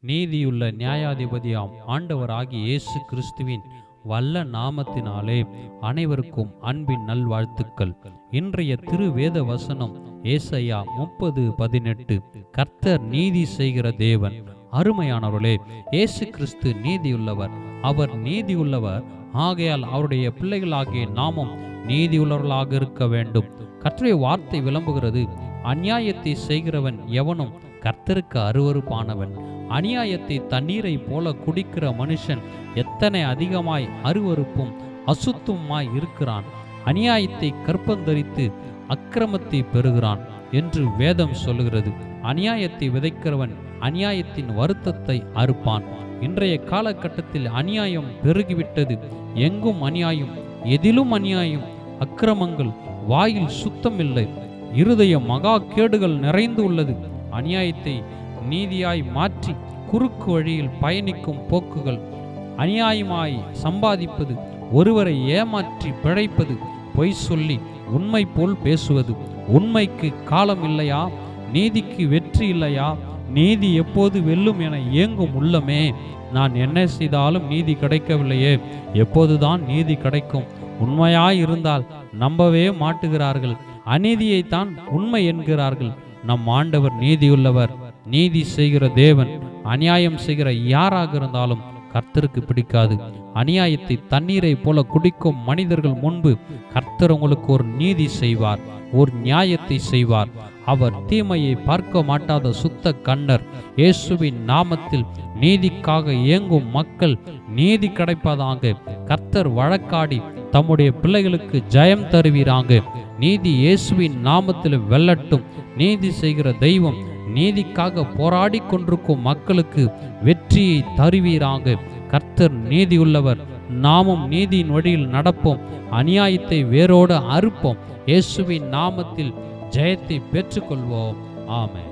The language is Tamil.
நீதியுள்ள நியாயாதிபதியாம் ஆண்டவராகி இயேசு கிறிஸ்துவின் வல்ல நாமத்தினாலே அனைவருக்கும் அன்பின் நல்வாழ்த்துக்கள். இன்றைய திருவேத வசனம் ஏசையா முப்பது பதினெட்டு. கர்த்தர் நீதி செய்கிற தேவன். அருமையானவர்களே இயேசு கிறிஸ்து நீதியுள்ளவர். அவர் நீதியுள்ளவர். ஆகையால் அவருடைய பிள்ளைகளாகிய நாமும் நீதியுள்ளவர்களாக இருக்க வேண்டும். கர்த்தருடைய வார்த்தை விளம்புகிறது. அநியாயத்தை செய்கிறவன் எவனும் கர்த்தருக்கு அருவருப்பானவன். அநியாயத்தை தண்ணீரை போல குடிக்கிற மனுஷன் எத்தனை அதிகமாய் அருவருப்பும் அசுத்தமாய் இருக்கிறான். அநியாயத்தை கற்பந்தரித்து அக்கிரமத்தை பெறுகிறான் என்று வேதம் சொல்லுகிறது. அநியாயத்தை விதைக்கிறவன் அநியாயத்தின் வருத்தத்தை அறுப்பான். இன்றைய காலகட்டத்தில் அநியாயம் பெருகிவிட்டது. எங்கும் அநியாயம் எதிலும் அநியாயம் அக்கிரமங்கள் வாயில் சுத்தமில்லை. இருதய மகா கேடுகள் நிறைந்து உள்ளது. அநியாயத்தை நீதியாய் மாற்றி குறுக்கு வழியில் பயணிக்கும் போக்குகள். அநியாயமாய் சம்பாதிப்பது ஒருவரை ஏமாற்றி பிழைப்பது பொய் சொல்லி உண்மை போல் பேசுவது. உண்மைக்கு காலம் இல்லையா? நீதிக்கு வெற்றி இல்லையா? நீதி எப்போது வெல்லும் என ஏங்கும் உள்ளமே. நான் என்ன செய்தாலும் நீதி கிடைக்கவில்லையே. எப்போதுதான் நீதி கிடைக்கும். உண்மையாய் இருந்தால் நம்பவே மாட்டுகிறார்கள். அநீதியைத்தான் உண்மை என்கிறார்கள். நம் ஆண்டவர் நீதியுள்ளவர். நீதி செய்கிற தேவன் அநியாயம் செய்கிற யாராக இருந்தாலும் கர்த்தருக்கு பிடிக்காது. அநியாயத்தை தண்ணீரை போல குடிக்கும் மனிதர்கள் முன்பு கர்த்தர் உங்களுக்கு ஒரு நீதி செய்வார் ஒரு நியாயத்தை செய்வார். அவர் தீமையை பார்க்க மாட்டாத சுத்த கண்ணர் இயேசுவின் நாமத்தில் நீதிக்காக இயங்கும் மக்கள் நீதி கிடைப்பதாக கர்த்தர் வழக்காடி தம்முடைய பிள்ளைகளுக்கு ஜெயம் தருவீராங்க. நீதி இயேசுவின் நாமத்தில் வெல்லட்டும். நீதி செய்கிற தெய்வம் நீதிக்காக போராடி கொண்டிருக்கும் மக்களுக்கு வெற்றியை தருவீராங்க கர்த்தர் நீதியுள்ளவர். நாமும் நீதியின் வழியில் நடப்போம். அநியாயத்தை வேரோடு அறுப்போம். இயேசுவின் நாமத்தில் ஜெயத்தை பெற்றுக்கொள்வோம். ஆமை